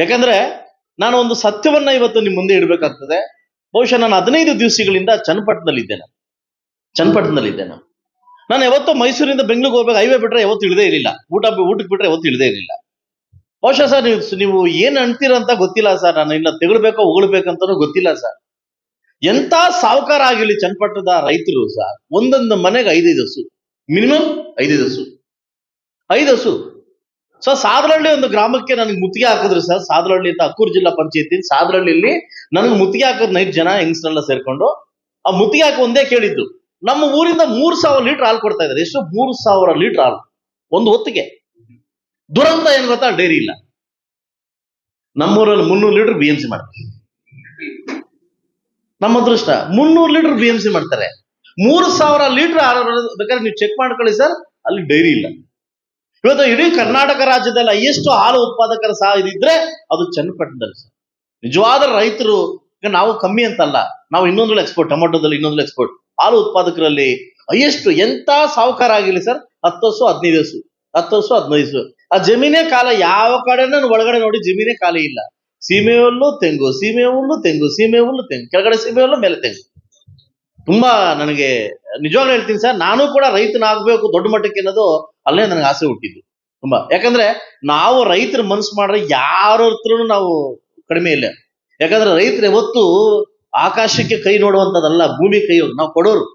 ಯಾಕಂದ್ರೆ ನಾನು ಒಂದು ಸತ್ಯವನ್ನ ಇವತ್ತು ನಿಮ್ಮ ಮುಂದೆ ಇಡಬೇಕಾಗ್ತದೆ. ಬಹುಶಃ ನಾನು ಹದಿನೈದು ದಿವಸಗಳಿಂದ ಚನ್ನಪಟ್ಟಣದಲ್ಲಿದ್ದೆ ನಾನು ಚನ್ನಪಟ್ಟಣದಲ್ಲಿದ್ದೆ ನಾನು ನಾನು ಯಾವತ್ತೂ ಮೈಸೂರಿಂದ ಬೆಂಗಳೂರಿಗೆ ಹೋಗ್ಬೇಕು ಹೈವೇ ಬಿಟ್ರೆ ಯಾವತ್ತು ಇಳದೇ ಇರಲಿಲ್ಲ. ಊಟ ಊಟಕ್ಕೆ ಬಿಟ್ರೆ ಯಾವತ್ತು ಇಳದೇ ಇರಲಿಲ್ಲ. ಬಹುಶಃ ಸರ್, ನೀವು ನೀವು ಏನು ಅಂತೀರ ಅಂತ ಗೊತ್ತಿಲ್ಲ ಸರ್. ನಾನು ಇಲ್ಲ ತೆಗಳ್ಬೇಕೋ, ಉಗಳ್ಬೇಕಂತಾನೂ ಗೊತ್ತಿಲ್ಲ ಸರ್. ಎಂತ ಸಾವುಕಾರ ಆಗಿರಲಿ ಚನ್ನಪಟ್ಟಣದ ರೈತರು ಸರ್. ಒಂದೊಂದು ಮನೆಗೆ ಐದೈದು ಹಸು. ಮಿನಿಮಮ್ ಐದೈದು ಹಸು. ಐದು ಹಸು. ಸೊ ಸಾದರಳ್ಳಿ ಒಂದು ಗ್ರಾಮಕ್ಕೆ ನನಗೆ ಮುತ್ತಿಗೆ ಹಾಕಿದ್ರು ಸರ್. ಸಾದರಳ್ಳಿ ಅಂತ ಅಕ್ಕೂರು ಜಿಲ್ಲಾ ಪಂಚಾಯತಿ. ಸಾದರಳ್ಳಿಲಿ ನನಗೆ ಮುತ್ತಿಗೆ ಹಾಕೋದ್ ನೈಟ್ ಜನ ಹೆಂಗಸ್ರೆಲ್ಲ ಸೇರ್ಕೊಂಡು ಆ ಮುತ್ತಿಗೆ ಹಾಕಿ ಒಂದೇ ಕೇಳಿದ್ದು. ನಮ್ಮ ಊರಿಂದ ಮೂರ್ ಸಾವಿರ ಲೀಟರ್ ಹಾಲು ಕೊಡ್ತಾ ಇದ್ದಾರೆ. ಎಷ್ಟು? ಮೂರು ಸಾವಿರ ಲೀಟರ್ ಹಾಲು. ಒಂದು ಹೊತ್ತಿಗೆ. ದುರಂತ ಏನ್ ಗೊತ್ತಾ? ಡೈರಿ ಇಲ್ಲ. ನಮ್ಮೂರಲ್ಲಿ ಮುನ್ನೂರು ಲೀಟರ್ ಬಿ ಎಂ ಸಿ ಮಾಡ್ತಾರೆ. ನಮ್ಮ ಅದೃಷ್ಟ. ಮುನ್ನೂರು ಲೀಟರ್ ಬಿ ಎಂ ಸಿ ಮಾಡ್ತಾರೆ. ಮೂರು ಸಾವಿರ ಲೀಟರ್ ಬೇಕಾದ್ರೆ ನೀವು ಚೆಕ್ ಮಾಡ್ಕೊಳ್ಳಿ ಸರ್. ಅಲ್ಲಿ ಡೈರಿ ಇಲ್ಲ. ಇವತ್ತು ಇಡೀ ಕರ್ನಾಟಕ ರಾಜ್ಯದಲ್ಲಿ ಹೈಯೆಸ್ಟ್ ಹಾಲು ಉತ್ಪಾದಕರ ಸಹ ಇದ್ರೆ ಅದು ಚನ್ನಪಟ್ಟಣದಲ್ಲಿ ಸರ್. ನಿಜವಾದ ರೈತರು, ಈಗ ನಾವು ಕಮ್ಮಿ ಅಂತಲ್ಲ, ನಾವು ಇನ್ನೊಂದ್ರಲ್ಲಿ ಎಕ್ಸ್ಪೋರ್ಟ್ ಟೊಮೊಟೊದಲ್ಲಿ ಇನ್ನೊಂದ್ರಲ್ಲಿ ಎಕ್ಸ್ಪೋರ್ಟ್ ಹಾಲು ಉತ್ಪಾದಕರಲ್ಲಿ ಹೈಯೆಸ್ಟ್ ಎಂತ ಸಾವುಕಾರ ಆಗಿರಲಿ ಸರ್. ಹತ್ತು ವರ್ಷ, ಹದಿನೈದು ವರ್ಷ, ಹತ್ತು ವರ್ಷ, ಹದಿನೈದು ವರ್ಷ. ಆ ಜಮೀನೇ ಕಾಲ ಯಾವ ಕಡೆನೂ ಒಳಗಡೆ ನೋಡಿ ಜಮೀನೇ ಖಾಲಿ ಇಲ್ಲ. ಸೀಮೆ ಹುಲ್ಲು ತೆಂಗು ಸೀಮೆ ಹುಲ್ಲು ತೆಂಗು ಸೀಮೆ ಹುಲ್ಲು ತೆಂಗು, ಕೆಳಗಡೆ ಸೀಮೆ ಹುಲ್ಲು ಮೇಲೆ ತೆಂಗು. ತುಂಬಾ ನನಗೆ, ನಿಜವಾಗ್ಲೂ ಹೇಳ್ತೀನಿ ಸರ್, ನಾನು ಕೂಡ ರೈತನಾಗಬೇಕು ದೊಡ್ಡ ಮಟ್ಟಕ್ಕೆ ಅನ್ನೋದು ಅಲ್ಲೇ ನನಗೆ ಆಸೆ ಹುಟ್ಟಿದ್ದು. ತುಂಬಾ. ಯಾಕಂದ್ರೆ ನಾವು ರೈತರ ಮನಸ್ಸು ಮಾಡ್ರೆ ಯಾರ ಹತ್ರನು ನಾವು ಕಡಿಮೆ ಇಲ್ಲ. ಯಾಕಂದ್ರೆ ರೈತರು ಯಾವತ್ತು ಆಕಾಶಕ್ಕೆ ಕೈ ನೋಡುವಂತದಲ್ಲ ಭೂಮಿ ಕೈ ನಾವು ಕೊಡೋರು.